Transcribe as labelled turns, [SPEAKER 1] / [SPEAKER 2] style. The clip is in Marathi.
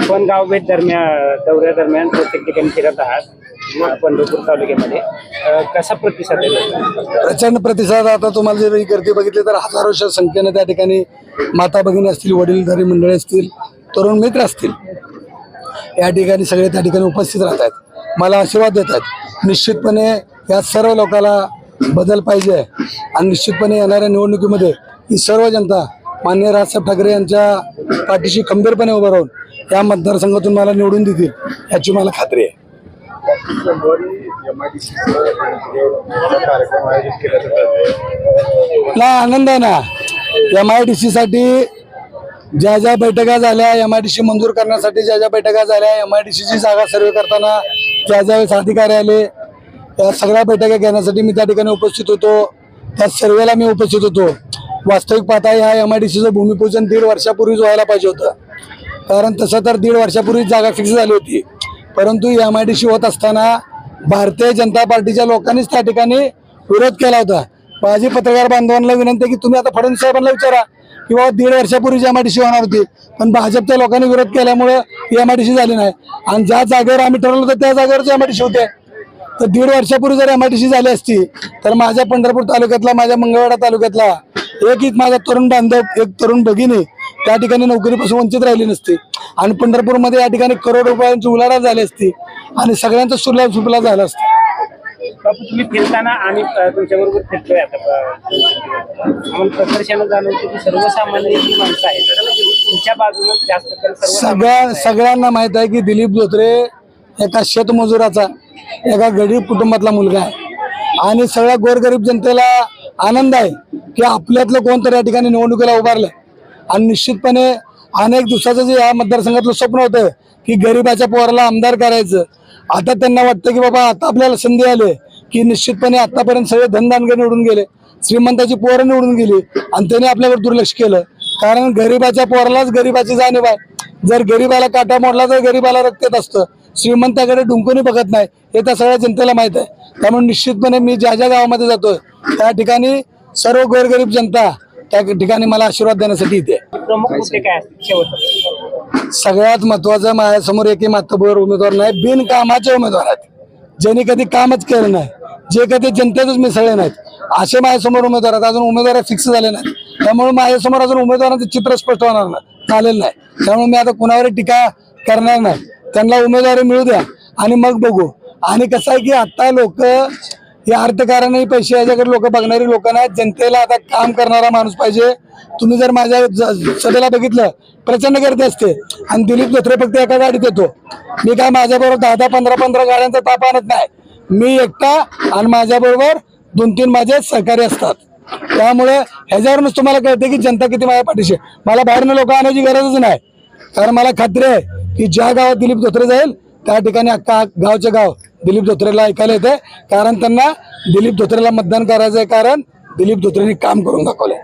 [SPEAKER 1] आपण गावभेट दरम्यान दौऱ्या दरम्यान प्रत्येक ठिकाणी फिरत आहात पंढरपूर तालुक्यामध्ये. अ, कसा प्रतिसाद आहे?
[SPEAKER 2] प्रचंड प्रतिसाद. आता तुम्हाला जर ही गर्दी बघितली तर हजारोच्या संख्येने त्या ठिकाणी माता भगिनी असतील वडीलधारी मंडळी असतील तरुण मित्र असतील या ठिकाणी सगळे त्या ठिकाणी उपस्थित राहत आहेत. मला आशीर्वाद देत आहेत. निश्चितपणे या सर्व लोकाला बदल पाहिजे आणि निश्चितपणे येणाऱ्या निवडणुकीमध्ये ही सर्व जनता मान्य राजसाहेब ठाकरे यांच्या पाठीशी खंबीरपणे उभं राहून या मतदारसंघातून मला निवडून देतील याची मला खात्री आहे. ना आनंद आहे ना एम आय डी सीसाठी ज्या ज्या बैठका झाल्या एम आय डी सी मंजूर करण्यासाठी ज्या ज्या बैठका झाल्या एम आय डी सीची जागा सर्वे करताना ज्या ज्या वेळेस अधिकारी आले त्या सगळ्या बैठका घेण्यासाठी मी त्या ठिकाणी उपस्थित होतो. त्या सर्वेला मी उपस्थित होतो. वास्तविक पाहता ह्या एम आय डी सीचं भूमिपूजन दीड वर्षापूर्वीच व्हायला पाहिजे होतं. कारण तसं तर दीड वर्षापूर्वीच जागा फिक्स झाली होती. परंतु एम आय डी सी होत असताना भारतीय जनता पार्टीच्या लोकांनीच त्या ठिकाणी विरोध केला होता. माझी पत्रकार बांधवांना विनंती आहे की तुम्ही आता फडणवीस साहेबांना विचारा किंवा दीड वर्षापूर्वी एम आय डी सी होणार होती पण भाजपच्या लोकांनी विरोध केल्यामुळे एम आय डी सी झाली नाही. आणि ज्या जागेवर आम्ही ठरवलं होतं त्या जागेवरच एम आय डी सी होते. तर दीड वर्षापूर्वी जर एम आय डी सी झाली असती तर माझ्या पंढरपूर तालुक्यातला माझ्या मंगळवाडा तालुक्यातला एक एक माझा तरुण बांधव एक तरुण भगिनी त्या ठिकाणी नोकरीपासून वंचित राहिली नसती. आणि पंढरपूरमध्ये या ठिकाणी करोड रुपयांची उलाढाल झाली असती आणि सगळ्यांचा सुलभ सुफला झाला असतं.
[SPEAKER 1] बापू तुम्ही फिरताना आम्ही अ, तुमच्याबरोबर फिरतोय आता अ, आम्हाला प्रकर्षानं जाणवतो की सर्वसामान्य जी माणसं आहेत तुमच्या बाजूनं जास्त करून
[SPEAKER 2] सगळ्या सगळ्यांना माहीत आहे की दिलीप धोत्रे एका शेतमजुराचा एका गरीब कुटुंबातला मुलगा आहे. आणि सगळ्या गोरगरीब जनतेला आनंद आहे की आपल्यातलं कोणतरी या ठिकाणी निवडणुकीला उभारलं आणि निश्चितपणे अनेक दिवसाचं जे या मतदारसंघातलं स्वप्न होतं की गरिबाच्या पोराला आमदार करायचं आता त्यांना वाटतं की बाबा आता आपल्याला संधी आली की निश्चितपणे आतापर्यंत सगळे धनदानगे निवडून गेले श्रीमंताची पोरं निवडून गेली आणि त्याने आपल्यावर दुर्लक्ष केलं. कारण गरिबाच्या पोरालाच गरिबाची जाणीव आहे. जर गरिबाला काटा मोडला तर गरिबाला रक्त येत असतं. श्रीमंताकडे डुंकूनही बघत नाही. हे त्या सगळ्या जनतेला माहीत आहे. त्यामुळे निश्चितपणे मी ज्या ज्या गावामध्ये जातोय त्या ठिकाणी सर्व गोरगरीब जनता त्या ठिकाणी मला आशीर्वाद देण्यासाठी
[SPEAKER 1] शेवटचं?
[SPEAKER 2] सगळ्यात महत्वाचं माझ्यासमोर एकही मातबर उमेदवार नाही बिनकामाचे उमेदवार आहेत. ज्यांनी कधी कामच केलं नाही जे कधी जनतेतच मिसळले नाहीत असे माझ्यासमोर उमेदवार आहेत. अजून उमेदवार फिक्स झाले नाहीत. त्यामुळे माझ्यासमोर अजून उमेदवारांचं चित्र स्पष्ट होणार नाही. चालेल नाही. त्यामुळे मी आता कुणावर टीका करणार नाही. त्यांना उमेदवारी मिळू द्या आणि मग बघू. आणि कसं आहे की आता लोक हे अर्थकारणही पैसे याच्याकडे लोक बघणारी लोक नाही जनतेला आता काम करणारा माणूस पाहिजे. तुम्ही जर माझ्या ज- सभेला बघितलं प्रचंड गर्दी असते. आणि दिलीप धोत्रे फक्त एका गाडीत येतो. मी काय माझ्याबरोबर दहा दहा पंधरा पंधरा गाड्यांचा ताप आणत नाही. मी एकटा आणि माझ्याबरोबर दोन तीन माझे सहकारी असतात. त्यामुळे ह्याच्यावरूनच तुम्हाला कळते की जनता किती माझ्या पाठीशी मला बाहेरनं लोक आणायची गरजच नाही. कारण मला खात्री आहे की ज्या गावात दिलीप धोत्रे जाईल त्या ठिकाणी अख्खा गावचे गाव दिलीप धोत्रेला ऐकायला येते कारण त्यांना दिलीप धोत्रेला मतदान करायचं आहे कारण दिलीप धोत्रेने काम करून दाखवलंय.